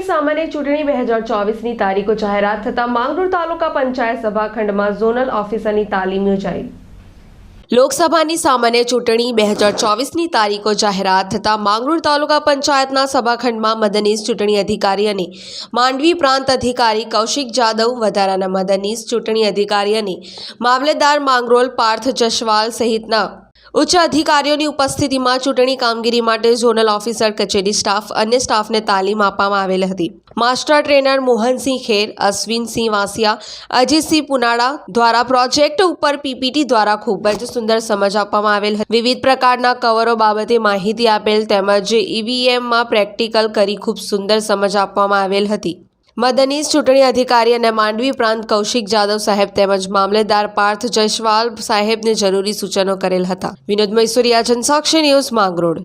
સામાન્ય ચૂંટણી બે હજાર ચોવીસની તારીખો જાહેરાત થતાં માંગરોળ તાલુકા પંચાયત સભાખંડમાં ઝોનલ ઓફિસરની તાલીમ યોજાઈ. લોકસભાની સામાન્ય ચૂંટણી બે હજાર ચોવીસની તારીખો જાહેરાત થતાં માંગરોળ તાલુકા પંચાયતના સભાખંડમાં મદનીશ ચૂંટણી અધિકારી અને માંડવી પ્રાંત અધિકારી કૌશિક જાદવ વધારાના મદનીશ ચૂંટણી અધિકારી અને મામલેદાર માંગરોળ પાર્થ જસવાલ સહિતના ઉચ્ચ અધિકારીઓની ઉપસ્થિતિમાં ચૂંટણી કામગીરી માટે ઝોનલ ઓફિસર, કચેરી સ્ટાફ, અન્ય સ્ટાફને તાલીમ આપવામાં આવેલ હતી. માસ્ટર ટ્રેનર મોહનસિંહ ખેર, અશ્વિનસિંહ વાસિયા, અજીતસિંહ પુનાડા દ્વારા પ્રોજેક્ટ ઉપર પીપીટી દ્વારા ખૂબ જ સુંદર સમજ આપવામાં આવેલ હતી. વિવિધ પ્રકારના કવરો બાબતે માહિતી આપેલ તેમજ ઈવીએમમાં પ્રેક્ટિકલ કરી ખૂબ સુંદર સમજ આપવામાં આવેલ હતી. મદનીશ ચૂંટણી અધિકારી અને માંડવી પ્રાંત કૌશિક જાદવ સાહેબ તેમજ મામલેદાર પાર્થ જયસ્વાલ સાહેબને જરૂરી સૂચનો કરેલ હતા. વિનોદ મૈસુરિયા, જનસાક્ષી ન્યૂઝ માંગરોળ.